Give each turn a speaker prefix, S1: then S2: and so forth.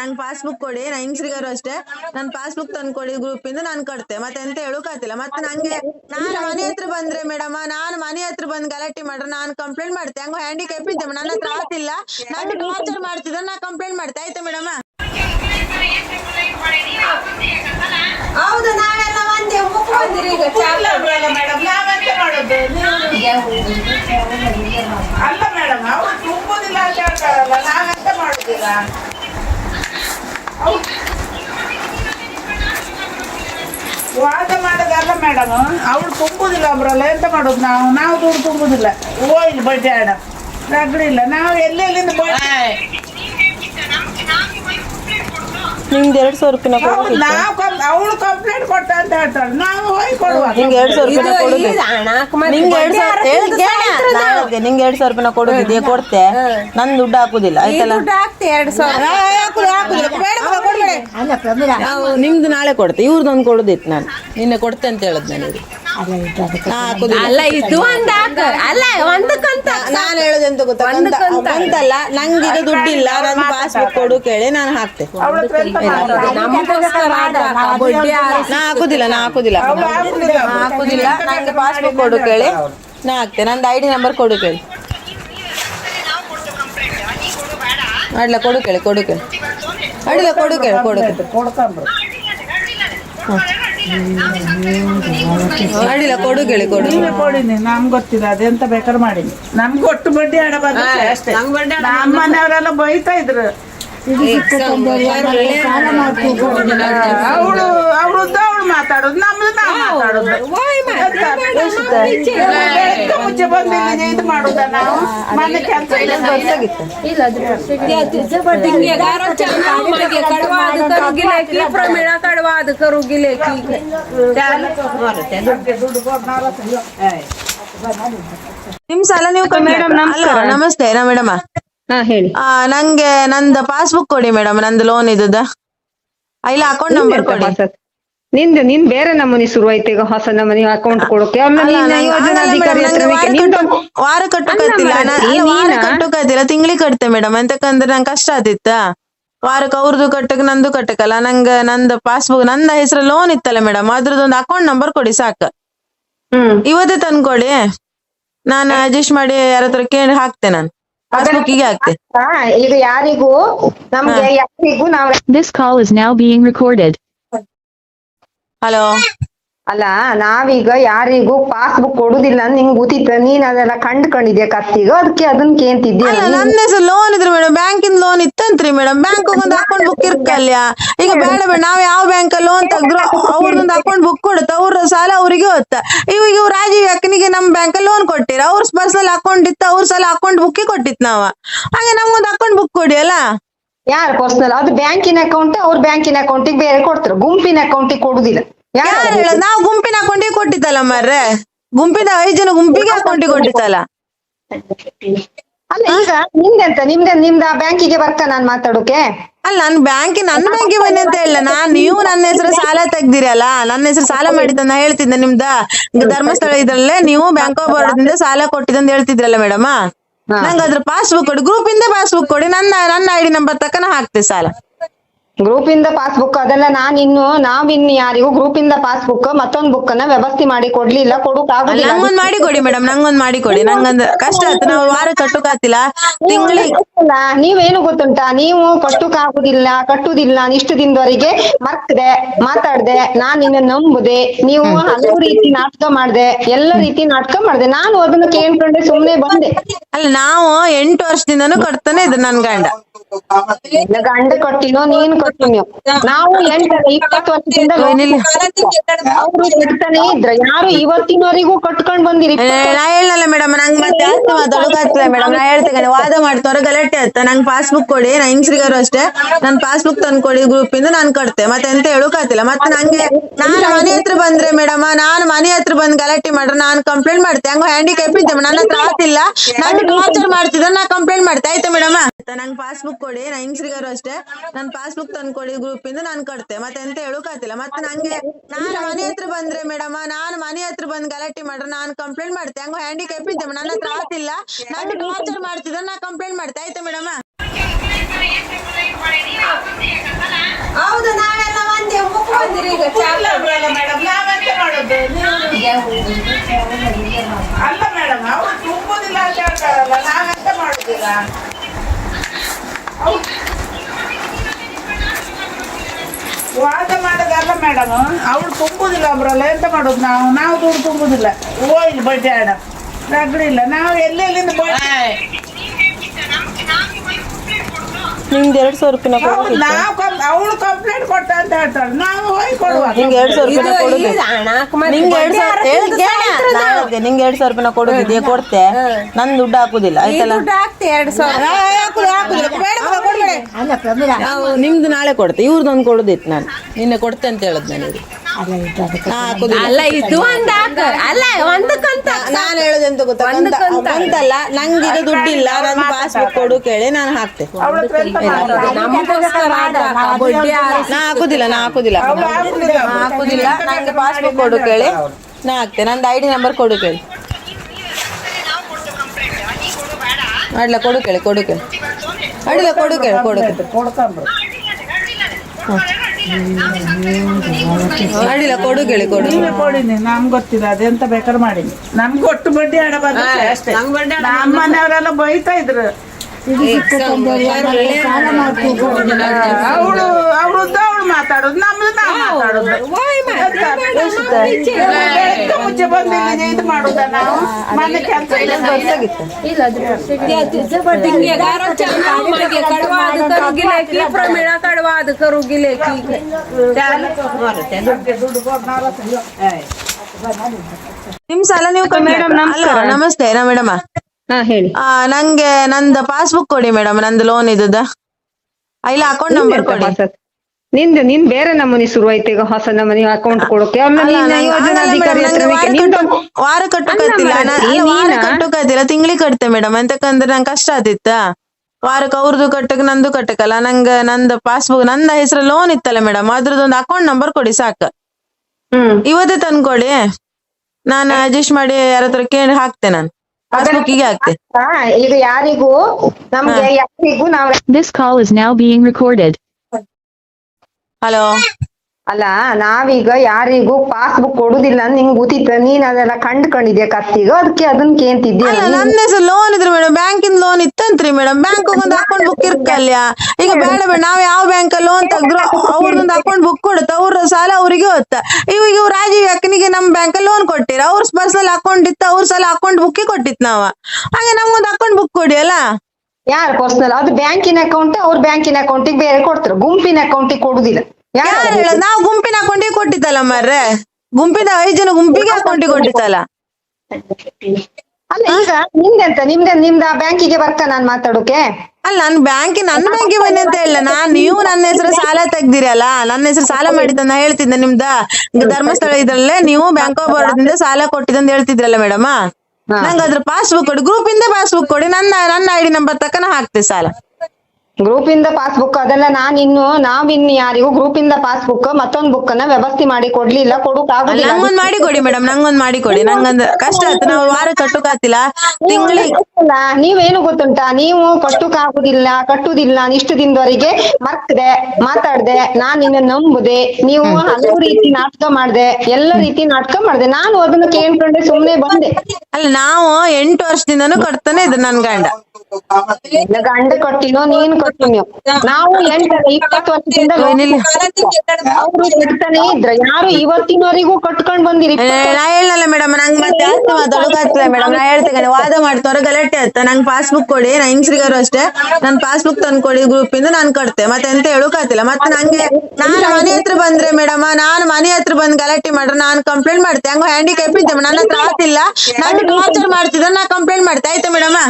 S1: ನಂಗೆ ಪಾಸ್ಬುಕ್ ಕೊಡಿ ನಾ ಹೆಂಗ್ಸ್ರಿಗಾರು ಅಷ್ಟೇ. ನನ್ ಪಾಸ್ಬುಕ್ ತಂದ್ಕೊಡಿ ಗ್ರೂಪ್ ಇಂದ ನಾನು ಕಟ್ತೆ. ಮತ್ತೆ ಎಂತ ಹೇಳೋಕಾತಿಲ್ಲ ಮತ್ತೆ ನಂಗೆ ನಾನು ಮನೆ ಹತ್ರ ಬಂದ್ರೆ ಮೇಡಮ್ ನಾನು ಮನೆ ಹತ್ರ ಬಂದ್ ಗಲಾಟೆ ಮಾಡ್ರೆ ನಾನು ಕಂಪ್ಲೇಂಟ್ ಮಾಡ್ತೆ. ಹಂಗ ಹ್ಯಾಂಡಿಕ್ಯಾಪ್ ಇದ್ದೆ. ನನ್ನ ಹತ್ರ ಆತಿಲ್ಲ. ನಾನು ಟಾರ್ಚರ್ ಮಾಡ್ತಿದ್ರೆ ನಾ ಕಂಪ್ಲೇಂಟ್ ಮಾಡ್ತೆ. ಆಯ್ತಾ ಮೇಡಮ್
S2: ಹೌದು ನಾವೆಲ್ಲ ಒಂದೇ ಮುಖ ಬಂದಿರಿ ಈಗ.
S3: ಮೇಡಮ್ ನಾವೆಂತ ಮಾಡೋದು? ಅಲ್ಲ ಮೇಡಮ್ ಅವ್ರು ತುಂಬುದಿಲ್ಲ ಅಂತ ಹೇಳ್ತಾರಲ್ಲ. ನಾವೆಂತ ಮಾಡುದಿಲ್ಲ ವಾದ ಮಾಡೋದಲ್ಲ ಮೇಡಮ್ ಅವ್ರು ತುಂಬುದಿಲ್ಲ ಒಬ್ರಲ್ಲ ಎಂತ ಮಾಡೋದು ನಾವು ನಾವು ದುಡ್ಡು ತುಂಬುದಿಲ್ಲ ಹೋಯ್ಲಿ ಬಡ್ಡಿ ಆಡ ರಗಡಿಲ್ಲ ನಾವು ಎಲ್ಲೆಲ್ಲಿಂದ ಬಡ್ಡಿ
S1: ನಿಮ್ದು ಎರಡು ಸಾವಿರ ರೂಪಾಯಿ
S3: ಹೌದು, ನಾವು ಅವಳು ಕಂಪ್ಲೇಂಟ್ ಕೊಟ್ಟ ಅಂತ ಹೇಳ್ತಾಳೆ. ನಾವು ಹೋಗಿ ಕೊಡುವ.
S1: ನಿಂಗೆ ಎರಡು ಸಾವಿರ ರೂಪಾಯಿ ಕೊಡುದು.
S2: ಇದು ಹಣಕ್ಕೆ ಮತ್ತೆ
S1: ನಿಂಗೆ ಎರಡ್ ಸಾವಿರ ನಿಂಗೆ ಎರಡ್ ಸಾವಿರ ರೂಪಾಯಿ ಕೊಡುದಿದ್ದೆ ಕೊಡ್ತೆ. ನನ್ ದುಡ್ಡು ಹಾಕುದಿಲ್ಲ ಆಯ್ತಲ್ಲ?
S2: ದುಡ್ಡು ಹಾಕ್ತಿ ಎರಡು ಸಾವಿರ
S1: ನಿಮ್ದು ನಾಳೆ ಕೊಡ್ತೆ ಇವ್ರದೊಂದು ಕೊಡುದಿತ್ತು ನಾನು. ನಿನ್ನೆ ಕೊಡ್ತೆ ಅಂತ ಹೇಳದ್ ನನಗೆ
S2: ಅಲ್ಲ ಇದು ಒಂದ್ ಹಾಕ. ಅಲ್ಲ ಒಂದಕ್ಕಂತ.
S1: ನಾನು ಹೇಳೋದು ಎಂತ ಗೊತ್ತಾ ಕಂತ ಕಂತಲ್ಲ ನಂಗೀಗ ದುಡ್ಡಿಲ್ಲ. ನನ್ನ ಪಾಸ್ಬುಕ್ ಕೊಡು ಕೇಳಿ ನಾನು ಹಾಕ್ತೆ. ನಾ ಹಾಕುದಿಲ್ಲ ನಾ ಹಾಕುದಿಲ್ಲ.
S3: ಹಾಕುದಿಲ್ಲ.
S1: ನಂಗೆ ಪಾಸ್ಬುಕ್ ಕೊಡು ಕೇಳಿ. ನಾ ಹಾಕ್ತೆ. ನಂದು ಐ ಡಿ ನಂಬರ್ ಕೊಡು ಕೇಳಿ. ಅಡ್ಲ ಕೊಡು ಕೇಳಿ ಕೊಡು ಕೇಳಿ. ಅಡ್ಲ ಕೊಡು ಕೇಳಿ ಕೊಡು ಕೇಳಿ.
S3: ಕೊಡ್ಕೊಂಬ್ರು
S1: ಅಡ್ಡಿಲ್ಲ ಕೊಡು ಕೇಳಿ ಕೊಡು.
S3: ನೀವೇ ಕೊಡಿನಿ ನಮ್ಗೆ ಗೊತ್ತಿಲ್ಲ ಅದೆಂತ ಬೇಕಾದ್ರೆ ಮಾಡಿ ನಮ್ಗೆ ಒಟ್ಟು ಬಡ್ಡಿ ಹಣ ಬಂದತ್ತೆ ಅಷ್ಟೇ. ನಮ್ಮ ಮನೆಯವರೆಲ್ಲ ಬೈತಾ ಇದ್ರು. ಅವಳು ಅವಳದ್ದು ಅವಳು ಮಾತಾಡೋದು ನಮ್ದು ನಾವ್ ಮಾತಾಡೋದು. ಮುಂಚೆ ಬಂದಿದ್ದೀನಿ ಇದು ಮಾಡುದ ನಾವು? ಮನೆ ಕೆಲಸ
S2: ಅದಕ್ಕೆ
S1: ನಿಮ್ ಸಲ ನೀವು ಮೇಡಮ್ ನಮಸ್ತೆ ನಾ ಮೇಡಮ್.
S4: ಹೇಳಿ.
S1: ನಂಗೆ ನಂದ ಪಾಸ್ಬುಕ್ ಕೊಡಿ ಮೇಡಮ್ ನಂದು ಲೋನ್ ಇದ್ದದ. ಇಲ್ಲ ಅಕೌಂಟ್ ನಂಬರ್ ಕೊಡಿ.
S4: ನಿಂದು ನಿನ್ ಬೇರೆ ನಮೂನಿ ಶುರು ಆಯ್ತು ಈಗ ಹೊಸ ನಮೂನಿ ಅಕೌಂಟ್ ಕೊಡೋಕೆ.
S1: ವಾರ ಕಟ್ಟು- ವಾರ ಕಟ್ಟುಕತ್ತಿಲ್ಲ
S4: ಅಲ್ಲ
S1: ನಾ-
S4: madam,
S1: ಅಲ್ಲ, ವಾರ
S4: ನೀನ-
S1: ಕಟ್ಟುಕತ್ತಿಲ್ಲ ತಿಂಗ್ಳಿಗೆ ಕಟ್ತೆ ಮೇಡಮ್ ಎಂತಕ್ಕಂದ್ರೆ ನಂಗೆ ಕಷ್ಟ ಆತಿತ್ತ. ವಾರಕ್ಕೆ ಅವ್ರದ್ದು ಕಟ್ಟಕ್ ನಂದು ಕಟ್ಟಕಲ್ಲ. ನಂಗ ನಂದ ಪಾಸ್ಬುಕ್ ನಂದ ಹೆಸರು ಲೋನ್ ಇತ್ತಲ್ಲ ಮೇಡಮ್ ಅದ್ರದ್ದೊಂದು ಅಕೌಂಟ್ ನಂಬರ್ ಕೊಡಿ ಸಾಕು.
S4: ಹ್ಮ್.
S1: ಇವತ್ತೇ ತಂದ್ಕೊಡಿ. ನಾನು ಅಡ್ಜಸ್ಟ್ ಮಾಡಿ ಯಾರ ಹತ್ರ ಕೇಳಿ ಹಾಕ್ತೆ ನಾನು. ಪಾಸ್ಬುಕ್ಕಿಗೆ ಹಾಕ್ತೆ.
S4: ಹಾ, ಈಗ ಯಾರಿಗೂ ನಮ್ಗೆ ಯಾರಿಗೂ ನಾವ್
S5: this call is now being recorded.
S1: Hello.
S4: ಅಲ್ಲ ನಾವೀಗ ಯಾರಿಗೂ ಪಾಸ್ಬುಕ್ ಕೊಡುದಿಲ್ಲ ಅಂತ ನಿಂಗ್ ಗೊತ್ತಿತ್ತ? ನೀನ್ ಅದೆಲ್ಲ ಕಂಡ್ಕೊಂಡಿದ್ಯಾ ಕತ್ತಿಗ? ಅದಕ್ಕೆ ಅದನ್ನ ಕೇಂತಿದ್ಯ
S1: ಅಲ್ಲ ನನ್ನ ಹೆಸರು ಲೋನ್ ಇದ್ರೆ ಮೇಡಮ್ ಬ್ಯಾಂಕಿಂದ ಲೋನ್ ಇತ್ತಂತ್ರಿ ಮೇಡಮ್ ಬ್ಯಾಂಕ್ ಒಂದು ಅಕೌಂಟ್ ಬುಕ್ ಇರ್ಕಲ್ಯ? ಈಗ ಬೇಡ ಬೇಡ ನಾವ್ ಯಾವ ಬ್ಯಾಂಕ್ ಲೋನ್ ತೆಗ್ದ್ರು ಅವ್ರದೊಂದು ಅಕೌಂಟ್ ಬುಕ್ ಕೊಡುತ್ತೆ. ಅವ್ರ ಸಾಲ ಅವ್ರಿಗೆ ಹೊತ್ತ ಇವಾಗ ಇವ್ ರಾಜೀವ್ ಅಕ್ಕನಿಗೆ ನಮ್ ಬ್ಯಾಂಕ್ ಲೋನ್ ಕೊಟ್ಟಿರ? ಅವ್ರ ಪರ್ಸನಲ್ ಅಕೌಂಟ್ ಇತ್ತು ಅವ್ರ ಸಾಲ ಅಕೌಂಟ್ ಬುಕ್ ಕೊಟ್ಟಿತ್ ನಾವ. ಹಾಗೆ ನಮ್ಗೊಂದು ಅಕೌಂಟ್ ಬುಕ್ ಕೊಡಿ ಅಲ್ಲ?
S4: ಯಾರು ಪರ್ಸನಲ್ ಅದು ಬ್ಯಾಂಕಿನ ಅಕೌಂಟ್ ಅವ್ರ ಬ್ಯಾಂಕಿನ ಅಕೌಂಟಿಗೆ ಬೇರೆ ಕೊಡ್ತಾರೆ. ಗುಂಪಿನ ಅಕೌಂಟಿಗೆ ಕೊಡುದಿಲ್ಲ. ಯಾರು
S1: ಹೇಳೋದು? ನಾವು ಗುಂಪಿನ ಅಕೌಂಟಿಗೆ ಕೊಟ್ಟಿದ್ದಲ್ಲ ಮರ್ರೆ. ಗುಂಪಿನ ಐದು ಜನ ಗುಂಪಿಗೆ ಅಕೌಂಟಿಗೆ ಕೊಟ್ಟಿದ್ದಲ್ಲ.
S4: ಅಲ್ಲ ಈಗ ನಿಮ್ದೆಂತ ನಿಮ್ದೆ ನಿಮ್ದ ಬ್ಯಾಂಕಿಗೆ ಬರ್ತಾ ನಾನ್ ಮಾತಾಡೋಕೆ?
S1: ಅಲ್ಲ ನನ್ ಬ್ಯಾಂಕಿಗೆ ನನ್ನ ಬ್ಯಾಂಕಿಗೆ ಬನ್ನಿ ಅಂತ ಇಲ್ಲ ನಾನ್ ನೀವು ನನ್ನ ಹೆಸರು ಸಾಲ ತೆಗ್ದಿರಲ್ಲ. ನನ್ನ ಹೆಸರು ಸಾಲ ಮಾಡಿದ್ದ ನಾ ಹೇಳ್ತಿದ್ದೆ ನಿಮ್ದ. ಧರ್ಮಸ್ಥಳ ಇದ್ರಲ್ಲೇ ನೀವು ಬ್ಯಾಂಕ್ ಆಫ್ ಬರೋದಿಂದ ಸಾಲ ಕೊಟ್ಟಿದ್ದಂತ ಹೇಳ್ತಿದ್ರಲ್ಲ ಮೇಡಮ್. ನಂಗೆ ಅದ್ರ ಪಾಸ್ಬುಕ್ ಕೊಡಿ ಗ್ರೂಪ್ ಇಂದ ಪಾಸ್ಬುಕ್ ಕೊಡಿ, ನನ್ನ ನನ್ನ ಐಡಿ ನಂಬರ್ ತಕ್ಕ ನಾ ಹಾಕ್ತೆ ಸಾಲ.
S4: ಗ್ರೂಪ್ ಇಂದ ಪಾಸ್ಬುಕ್ ಅದೆಲ್ಲ ನಾನ್ ಇನ್ನು ನಾವಿನ್ನು ಯಾರಿಗೂ ಗ್ರೂಪ್ ಇಂದ ಪಾಸ್ಬುಕ್ ಮತ್ತೊಂದ್ ಬುಕ್ ಅನ್ನ ವ್ಯವಸ್ಥೆ ಮಾಡಿ ಕೊಡ್ಲಿಲ್ಲ ಕೊಡಕ್ ಆಗುದಿಲ್ಲ.
S1: ನಂಗೊಂದ್ ಮಾಡಿ ಕೊಡಿ ಮೇಡಮ್ ನಂಗೊಂದ್ ಮಾಡಿ ಕೊಡಿ. ನಂಗೊಂದ್ ಕಷ್ಟ ಆಯ್ತು ನಾವು ವಾರ ಕಟ್ಟುಕಾತಿಲ್ಲ ತಿಂಗಳಿಗೆ
S4: ನೀವೇನು ಗೊತ್ತುಂಟಾ? ನೀವು ಕಟ್ಟುಕ್ ಆಗುದಿಲ್ಲ ಕಟ್ಟುದಿಲ್ಲ. ನಾನು ಇಷ್ಟು ದಿನದವರೆಗೆ ಮರ್ತದೆ ಮಾತಾಡ್ದೆ ನಾನ್ ನಿನ್ನ ನಂಬುದೆ. ನೀವು ಹಲವು ರೀತಿ ನಾಟಕ ಮಾಡ್ದೆ ಎಲ್ಲ ರೀತಿ ನಾಟಕ ಮಾಡ್ದೆ. ನಾನು ಅದನ್ನ ಕೇಳ್ಕೊಂಡೆ ಸುಮ್ನೆ ಬಂದೆ.
S1: ಅಲ್ಲ ನಾವು ಎಂಟು ವರ್ಷದಿಂದನೂ ಕಟ್ತಾನೆ ಇದ್ದೆ ನನ್ ಗಂಡ.
S4: ಗಂಡ ಕೊಟ್ಟಿನೋ ನೀನ್ ಕೊಟ್ಟಿನೋ ನಾವು ಇಪ್ಪತ್ತು ವರ್ಷದಿಂದ. ಅವ್ರು ಕಟ್ತಾನೆ ಇದ್ರ. ಯಾರು ಇವತ್ತಿನವರೆಗೂ ಕಟ್ಕೊಂಡ್ ಬಂದಿರಿ?
S1: ನಾ ಹೇಳಲ್ಲ ಮೇಡಮ್ ನಂಗ್ ಮತ್ತೆ ಜಾಸ್ತಿ ಮೇಡಮ್ ನಾ ಹೇಳ್ತೇನೆ ವಾದ ಮಾಡ್ತಾರ ಗಲಾಟೆ ಆಯ್ತಾ? ನಂಗ್ ಪಾಸ್ಬುಕ್ ಕೊಡಿ ನಾ ಹೆಂಗ್ಸ್ರಿಗಾರು ಅಷ್ಟೇ. ನನ್ ಪಾಸ್ಬುಕ್ ತಂದ್ಕೊಡಿ ಗ್ರೂಪ್ ಇಂದ ನಾನು ಕಟ್ತೆ ಮತ್ತೆ ಎಂತ ಹೇಳೋಕಾಗ್ತಿಲ್ಲ. ಮತ್ತೆ ನಂಗೆ ನಾನು ಮನೆ ಹತ್ರ ಬಂದ್ರೆ ಮೇಡಮ್ ನಾನು ಮನೆ ಹತ್ರ ಬಂದ್ ಗಲಾಟೆ ಮಾಡ್ರೆ ನಾನು ಕಂಪ್ಲೇಂಟ್ ಮಾಡ್ತೆ. ಹಂಗ ಹ್ಯಾಂಡಿಕ್ಯಾಪ್ ಇದ್ದೆ ನನ್ನ ಹತ್ರ ಆತಿಲ್ಲ. ನಂಗೆ ಟಾರ್ಚರ್ ಮಾಡ್ತಿದ್ರೆ ನಾ ಕಂಪ್ಲೇಂಟ್ ಮಾಡ್ತೆ. ಆಯ್ತಾ ಮೇಡಮ್ ನಂಗೆ ಪಾಸ್ಬುಕ್ ಕೊಡಿ ನಾ ಹೆಂಗ್ಸ್ರಿಗಾರು ಅಷ್ಟೇ. ನನ್ ಪಾಸ್ಬುಕ್ ತಂದ್ಕೊಡಿ ಗ್ರೂಪ್ ಇಂದ ನಾನ್ ಕಟ್ತೆ. ಮತ್ತೆ ಎಂತ ಹೇಳೋಕಾತಿಲ್ಲ ಮತ್ತೆ ನಂಗೆ ನಾನ್ ಮನೆ ಹತ್ರ ಬಂದ್ರೆ ಮೇಡಮ್ ನಾನ್ ಮನೆ ಹತ್ರ ಬಂದ್ ಗಲಾಟೆ ಮಾಡ್ರೆ ನಾನ್ ಕಂಪ್ಲೇಂಟ್ ಮಾಡ್ತೆ. ಹಂಗ ಹ್ಯಾಂಡಿಕ್ಯಾಪ್ ಇದ್ದೆ ನನ್ನ ಹತ್ರ ಆತಿಲ್ಲ. ನಾನು ಟಾರ್ಚರ್ ಮಾಡ್ತಿದ್ರೆ ನಾ ಕಂಪ್ಲೇಂಟ್ ಮಾಡ್ತೆ. ಆಯ್ತಾ ಮೇಡಮ್?
S2: ಹೌದು ನಾವೆಲ್ಲ ಒಂದೇ ಮುಖ ಬಂದಿರಿ. ಈಗ ಚಾಲ
S3: ಮೇಡಮ್. ನಾವೆಂತ ಮಾಡೋದು. ಅಲ್ಲ ಮೇಡಮ್ ಅವ್ರು ತುಂಬುದಿಲ್ಲ ಅಂತ ಹೇಳ್ತಾರಲ್ಲ. ನಾವೆಂತ ಮಾಡುದಿಲ್ಲ. ವಾದ ಮಾಡೋದಲ್ಲ ಮೇಡಮ್ ಅವಳು ತುಂಬುದಿಲ್ಲ ಒಬ್ರಲ್ಲ ಎಂತ ಮಾಡೋದು ನಾವು ನಾವು ದುಡ್ಡು ತುಂಬುದಿಲ್ಲ ಹೋಯ್ಲಿ ಬಡ್ಡಿ ಆಡ ರಗಡಿ ಇಲ್ಲ ನಾವು ಎಲ್ಲೆಲ್ಲಿಂದ ಬಡ್ಡಿ
S1: ನಿಮ್ದು ಎರಡು ಸಾವಿರ ರೂಪಾಯಿನ
S3: ನಾವು ಅವಳು ಕಂಪ್ಲೇಂಟ್ ಕೊಟ್ಟ ಅಂತ ಹೇಳ್ತಾಳೆ. ನಾವು ಹೋಗಿ ಕೊಡುವ.
S1: ನಿಂಗೆ ಎರಡು ಸಾವಿರ ರೂಪಾಯಿನ ಕೊಡುದು. ನಿಂಗೆ ಎರಡು ಸಾವಿರ. ನಿಂಗೆ ಎರಡ್ ಸಾವಿರ ರೂಪಾಯಿನ ಕೊಡುದಿದ್ಯಾ ಕೊಡ್ತೆ. ನನ್ ದುಡ್ಡು ಹಾಕುದಿಲ್ಲ ಆಯ್ತಲ್ಲ?
S2: ದುಡ್ಡು ಹಾಕ್ತಿ ಎರಡ್ ಸಾವಿರ
S1: ನಿಮ್ದು ನಾಳೆ ಕೊಡ್ತೆ. ಇವ್ರದೊಂದು ಕೊಡುದಿತ್ತು ನಾನು. ನಿನ್ನೆ ಕೊಡ್ತೆ ಅಂತ ಹೇಳದ್ ನನಗೆ ನಾ ಹಾಕುದಿಲ್ಲ
S2: ಅಲ್ಲ ಇದು ಒಂದ್ ಹಾಕ ಅಲ್ಲ ಒಂದಕ್ಕಂತ.
S1: ನಾನು ಹೇಳೋದು ಎಂತ ಗೊತ್ತಾ ಕಂತ ಕಂತಲ್ಲ ನಂಗೀಗ ದುಡ್ಡಿಲ್ಲ ನನ್ನ ಪಾಸ್ಬುಕ್ ಕೊಡು ಕೇಳಿ ನಾನು ಹಾಕ್ತೆ. ನಾ ಹಾಕುದಿಲ್ಲ ನಾ ಹಾಕುದಿಲ್ಲ.
S3: ಹಾಕುದಿಲ್ಲ.
S1: ನಂಗೆ ಪಾಸ್ಬುಕ್ ಕೊಡು ಕೇಳಿ. ನಾ ಹಾಕ್ತೆ. ನಂದು ಐ ಡಿ ನಂಬರ್ ಕೊಡು ಕೇಳಿ. ಅಡ್ಲ ಕೊಡು ಕೇಳಿ ಕೊಡು ಕೇಳಿ. ಅಡ್ಲ ಕೊಡು ಕೇಳಿ ಕೊಡು ಕೇಳಿ.
S3: ಕೊಡ್ಕೊಂಬ್ರು
S1: ಅಡ್ಡಿಲ್ಲ ಕೊಡು ಕೇಳಿ ಕೊಡು.
S3: ನೀವೇ ಕೊಡಿನಿ ನಮ್ಗೆ ಗೊತ್ತಿಲ್ಲ ಅದೆಂತ ಬೇಕಾದ್ರೆ ಮಾಡೀನಿ. ನಮ್ಗೆ ಒಟ್ಟು ಬಡ್ಡಿ ಹಣ ಬಂದತ್ತೆ ಅಷ್ಟೇ. ನಮ್ಮ ಮನೆಯವರೆಲ್ಲ ಬೈತಾ ಇದ್ರು. ಅವಳು ಅವಳದ್ದು ಅವಳು ಮಾತಾಡೋದು ನಮ್ದು ನಾವ್ ಮಾತಾಡೋದು. ಮುಂಚೆ ಬಂದಿದ್ದೀನಿ ಇದು ಮಾಡೋದ ನಾವು? ಮನೆ ಕೆಲಸ
S2: ಅದಕ್ಕೆ
S1: ನಿಮ್ ಸಲ ನೀವು
S4: ಮೇಡಮ್
S1: ನಮಸ್ತೆ ನಾ ಮೇಡಮ್
S4: ಹೇಳಿ.
S1: ನಂಗೆ ನಂದ ಪಾಸ್ಬುಕ್ ಕೊಡಿ ಮೇಡಮ್ ನಂದು ಲೋನ್ ಇದ್ದದ ಇಲ್ಲ ಅಕೌಂಟ್ ನಂಬರ್ ಕೊಡಿ.
S4: ನಿಂದು ನಿನ್ ಬೇರೆ ನಮೂನಿ ಶುರು ಆಯ್ತು ಈಗ ಹೊಸ ನಮೂನಿ ಅಕೌಂಟ್ ಕೊಡೋಕೆ.
S1: ವಾರ
S4: ನಿಂದು
S1: ಕಟ್ಟು- ವಾರ ನಾನು- ವಾರ
S4: ನೀನ-
S1: ಕಟ್ಟುಕತ್ತಿಲ್ಲ ತಿಂಗ್ಳಿಗೆ ಕಟ್ತೆ ಮೇಡಮ್ ಎಂತಕ್ಕಂದ್ರೆ ನಂಗೆ ಕಷ್ಟ ಆತಿತ್ತ? ವಾರಕ್ಕೆ ಅವ್ರದ್ದು ಕಟ್ಟಕ್ ನಂದು ಕಟ್ಟಕಲ್ಲ ನಂಗ ನಂದ ಪಾಸ್ಬುಕ್ ನಂದ ಹೆಸರು ಲೋನ್ ಇತ್ತಲ್ಲ ಮೇಡಮ್ ಅದ್ರದ್ದೊಂದು ಅಕೌಂಟ್ ನಂಬರ್ ಕೊಡಿ ಸಾಕು.
S4: ಹ್ಮ್.
S1: ಇವತ್ತೇ ತಂದ್ಕೊಡಿ. ನಾನು ಅಡ್ಜಸ್ಟ್ ಮಾಡಿ ಯಾರ ಹತ್ರ ಕೇಳಿ ಹಾಕ್ತೆ ನಾನು.
S4: ಈಗ ಯಾರಿಗೂ ನಮ್ಗೆ ಯಾರಿಗೂ ನಾವ್
S5: this call is now being recorded.
S1: Hello.
S4: ಅಲ್ಲ ನಾವೀಗ ಯಾರಿಗೂ ಪಾಸ್ಬುಕ್ ಕೊಡುದಿಲ್ಲ ಅಂತ ನಿಂಗ್ ಗೊತ್ತಿತ್ತ? ನೀನ್ ಅದೆಲ್ಲ ಕಂಡ್ಕೊಂಡಿದ್ಯಾ ಕತ್ತಿಗ? ಅದಕ್ಕೆ ಅದನ್ನ ಕೇಂತಿದ್ಯಾ
S1: ಅಲ್ಲ ನನ್ನ ಹೆಸರು ಲೋನ್ ಇದ್ರೆ ಮೇಡಮ್ ಬ್ಯಾಂಕಿಂದ ಲೋನ್ ಇತ್ತಂತ್ರಿ ಮೇಡಮ್ ಬ್ಯಾಂಕ್ ಒಂದು ಅಕೌಂಟ್ ಬುಕ್ ಇರ್ಕಲ್ಯ ಈಗ ಬೇಡ ಬೇಡ ನಾವ್ ಯಾವ ಬ್ಯಾಂಕ್ ಲೋನ್ ತೆಗ್ದ್ರು ಅವ್ರದೊಂದು ಅಕೌಂಟ್ ಬುಕ್ ಕೊಡುತ್ತೆ. ಅವ್ರ ಸಾಲ ಅವ್ರಿಗೆ ಹೊತ್ತ ಇವ್ ಇವ್ ರಾಜೀವ್ ಅಕ್ಕನಿಗೆ ನಮ್ ಬ್ಯಾಂಕ್ ಲೋನ್ ಕೊಟ್ಟಿರ. ಅವ್ರ ಪರ್ಸನಲ್ ಅಕೌಂಟ್ ಇತ್ತು ಅವ್ರ ಸಾಲ ಅಕೌಂಟ್ ಬುಕ್ ಕೊಟ್ಟಿತ್ ನಾವ. ಹಾಗೆ ನಮ್ಗೊಂದು ಅಕೌಂಟ್ ಬುಕ್ ಕೊಡಿ ಅಲ್ಲ?
S4: ಯಾರು ಪರ್ಸನಲ್ ಅದು ಬ್ಯಾಂಕಿನ ಅಕೌಂಟ್ ಅವ್ರ ಬ್ಯಾಂಕಿನ ಅಕೌಂಟಿಗೆ ಬೇರೆ ಕೊಡ್ತಾರೆ. ಗುಂಪಿನ ಅಕೌಂಟಿಗೆ ಕೊಡುದಿಲ್ಲ. ಯಾರು
S1: ಹೇಳೋದು? ನಾವು ಗುಂಪಿನ ಅಕೌಂಟಿಗೆ ಕೊಟ್ಟಿದ್ದಲ್ಲ ಮರ್ರೆ. ಗುಂಪಿನ ಐದು ಜನ ಗುಂಪಿಗೆ ಅಕೌಂಟಿಗೆ ಕೊಟ್ಟಿದ್ದಲ್ಲ.
S4: ಅಲ್ಲ ಈಗ ನಿಮ್ದೆಂತ ನಿಮ್ದೆ ನಿಮ್ದ ಬ್ಯಾಂಕಿಗೆ ಬರ್ತಾ ನಾನ್ ಮಾತಾಡೋಕೆ?
S1: ಅಲ್ಲ ನನ್ ಬ್ಯಾಂಕಿ ನನ್ನ ಬ್ಯಾಂಕಿಗೆ ಬನ್ನಿ ಅಂತ ಇಲ್ಲ ನಾನ್ ನೀವು ನನ್ನ ಹೆಸರು ಸಾಲ ತೆಗ್ದಿರಲ್ಲ. ನನ್ನ ಹೆಸರು ಸಾಲ ಮಾಡಿದ್ದ ಹೇಳ್ತಿದ್ದೆ ನಿಮ್ದ. ಧರ್ಮಸ್ಥಳ ಇದ್ರಲ್ಲೇ ನೀವು ಬ್ಯಾಂಕ್ ಆಫ್ ಬರೋದಿಂದ ಸಾಲ ಕೊಟ್ಟಿದ್ದಂತ ಹೇಳ್ತಿದ್ರಲ್ಲ ಮೇಡಮ್. ನಂಗೆ ಅದ್ರ ಪಾಸ್ಬುಕ್ ಕೊಡಿ ಗ್ರೂಪ್ ಇಂದ ಪಾಸ್ಬುಕ್ ಕೊಡಿ, ನನ್ನ ನನ್ನ ಐಡಿ ನಂಬರ್ ತಕ್ಕ ನಾ ಹಾಕ್ತೆ ಸಾಲ.
S4: ಗ್ರೂಪ್ ಇಂದ ಪಾಸ್ಬುಕ್ ಅದೆಲ್ಲ ನಾನ್ ಇನ್ನು ನಾವಿನ್ನು ಯಾರಿಗೂ ಗ್ರೂಪ್ ಇಂದ ಪಾಸ್ಬುಕ್ ಮತ್ತೊಂದ್ ಬುಕ್ ಅನ್ನ ವ್ಯವಸ್ಥೆ ಮಾಡಿ ಕೊಡ್ಲಿಲ್ಲ ಕೊಡಕ್
S1: ಅಲ್ಲ
S4: ಆಗುದಿಲ್ಲ.
S1: ನಂಗೊಂದ್ ಮಾಡಿ ಕೊಡಿ ಮೇಡಮ್ ನಂಗೊಂದ್ ಮಾಡಿ ಕೊಡಿ. ನಂಗಂದ್ ಕಷ್ಟ ಆಯ್ತು ನಾವು ವಾರ ಕಟ್ಟುಕಾತಿಲ್ಲ ತಿಂಗಳಿಗೆ
S4: ಅಲ್ಲ, ನೀವೇನು ಗೊತ್ತುಂಟಾ? ನೀವು ಕಟ್ಟುಕಾಗುದಿಲ್ಲ ಕಟ್ಟುದಿಲ್ಲ ಇಷ್ಟು ದಿನದವರೆಗೆ ಮರ್ತದೆ ಮಾತಾಡ್ದೆ ನಾನ್ ನಿನ್ನ ನಂಬುದೆ ನೀವು ಹಲವು ರೀತಿ ನಾಟಕ ಮಾಡ್ದೆ ಎಲ್ಲ ರೀತಿ ನಾಟಕ ಮಾಡ್ದೆ. ನಾನು ಅದನ್ನ ಕೇಳ್ಕೊಂಡೆ ಸುಮ್ನೆ ಬಂದೆ.
S1: ಅಲ್ಲ ನಾವು ಎಂಟು ವರ್ಷದಿಂದನೂ ಕಟ್ತಾನೆ ಇದೆ ನನ್ ಗಂಡ.
S4: ಗಂಡ ಕೊಟ್ಟಿನೋ ನೀನ್ ಕೊಟ್ಟಿನೋ. ನಾವು ಎಂಟ ಇಪ್ಪತ್ತು ವರ್ಷದಿಂದ. ಅವ್ರು ಕಟ್ತಾನೆ ಇದ್ರ. ಯಾರು ಇವತ್ತಿನವರೆಗೂ ಕಟ್ಕೊಂಡ್ ಬಂದಿರಿ?
S1: ನಾ ಹೇಳಲ್ಲ ಮೇಡಮ್ ನಂಗೆ ಮತ್ತೆ ಜಾಸ್ತಿ ಮಾತಾಡೋಕಾಗ್ತದೆ ಮೇಡಮ್ ನಾ ಹೇಳ್ತೇನೆ ವಾದ ಮಾಡ್ತಾರ ಗಲಾಟೆ ಆಯ್ತಾ. ನಂಗ್ ಪಾಸ್ಬುಕ್ ಕೊಡಿ ನಾ ಹಿಂಗ್ಸ್ರಿಗಾರು ಅಷ್ಟೇ. ನನ್ ಪಾಸ್ಬುಕ್ ತಂದ್ಕೊಡಿ ಗ್ರೂಪ್ ಇಂದ ನಾನ್ ಕಟ್ತೆ ಮತ್ತೆ ಎಂತ ಹೇಳೋಕಾಗ್ತಿಲ್ಲ ಮತ್ತೆ ನಂಗೆ ನಾನು ಮನೆ ಹತ್ರ ಬಂದ್ರೆ ಮೇಡಮ್ ನಾನು ಮನೆ ಹತ್ರ ಬಂದ್ ಗಲಾಟೆ ಮಾಡ್ರೆ ನಾನು ಕಂಪ್ಲೇಂಟ್ ಮಾಡ್ತೆ. ಹಂಗ ಹ್ಯಾಂಡಿಕ್ಯಾಪ್ ಇದ್ದೆ. ನನ್ನ ಹತ್ರ ಆತಿಲ್ಲ. ನಂಗೆ ಟಾರ್ಚರ್ ಮಾಡ್ತಿದ್ರೆ ನಾ ಕಂಪ್ಲೇಂಟ್ ಮಾಡ್ತೆ. ಆಯ್ತಾ ಮೇಡಮ್